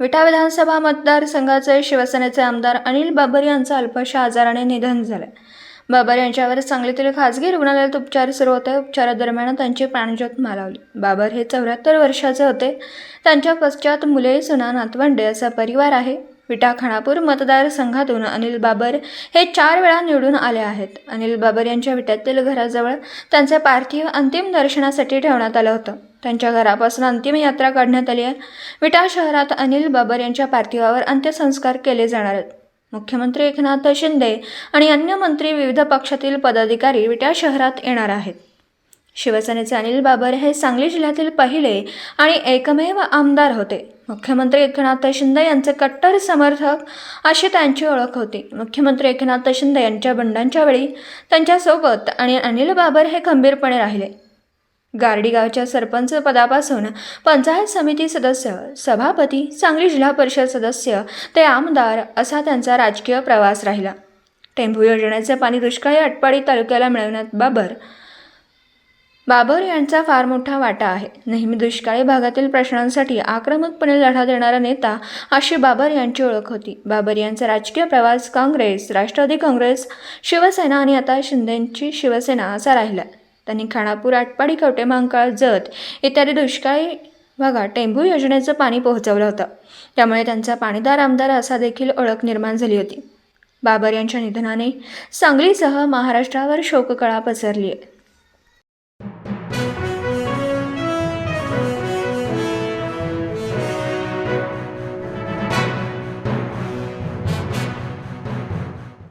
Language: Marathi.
विटा विधानसभा मतदारसंघाचे शिवसेनेचे आमदार अनिल बाबर यांचं अल्पशा आजाराने निधन झालं. बाबर यांच्यावर सांगलीतील खासगी रुग्णालयात उपचार सुरू होते. उपचारादरम्यान त्यांची प्राणज्योत मालावली. बाबर हे चौऱ्याहत्तर वर्षाचे होते. त्यांच्या पश्चात मुले सुना नातवंडे असा परिवार आहे. विटा खानापूर मतदारसंघातून अनिल बाबर हे चार वेळा निवडून आले आहेत. अनिल बाबर यांच्या विट्यातील घराजवळ त्यांचे पार्थिव अंतिम दर्शनासाठी ठेवण्यात आलं होतं. त्यांच्या घरापासून अंतिम यात्रा काढण्यात आली आहे. विटा शहरात अनिल बाबर यांच्या पार्थिवावर अंत्यसंस्कार केले जाणार आहेत. मुख्यमंत्री एकनाथ शिंदे आणि अन्य मंत्री विविध पक्षातील पदाधिकारी विटा शहरात येणार आहेत. शिवसेनेचे अनिल बाबर हे सांगली जिल्ह्यातील पहिले आणि एकमेव आमदार होते. मुख्यमंत्री एकनाथ शिंदे यांचे कट्टर समर्थक अशी त्यांची ओळख होती. मुख्यमंत्री एकनाथ शिंदे यांच्या बंडांच्या वेळी त्यांच्यासोबत आणि अनिल बाबर हे खंबीरपणे राहिले. गारडी गावच्या सरपंच पदापासून पंचायत समिती सदस्य सभापती सांगली जिल्हा परिषद सदस्य ते आमदार असा त्यांचा राजकीय प्रवास राहिला. टेंभू योजनेचे पाणी दुष्काळी अटपाडी तालुक्याला मिळवण्यात बाबर बाबर यांचा फार मोठा वाटा आहे. नेहमी दुष्काळी भागातील प्रश्नांसाठी आक्रमकपणे लढा देणारा नेता अशी बाबर यांची ओळख होती. बाबर यांचा राजकीय प्रवास काँग्रेस राष्ट्रवादी काँग्रेस शिवसेना आणि आता शिंदेंची शिवसेना असा राहिला. त्यांनी खानापूर आटपाडी कवटे मांकाळ जत इत्यादी दुष्काळी भागात टेंभू योजनेचं पाणी पोहोचवलं होतं. त्यामुळे त्यांचा पाणीदार आमदार असा देखील ओळख निर्माण झाली होती. बाबर यांच्या निधनाने सांगलीसह महाराष्ट्रावर शोककळा पसरली आहे.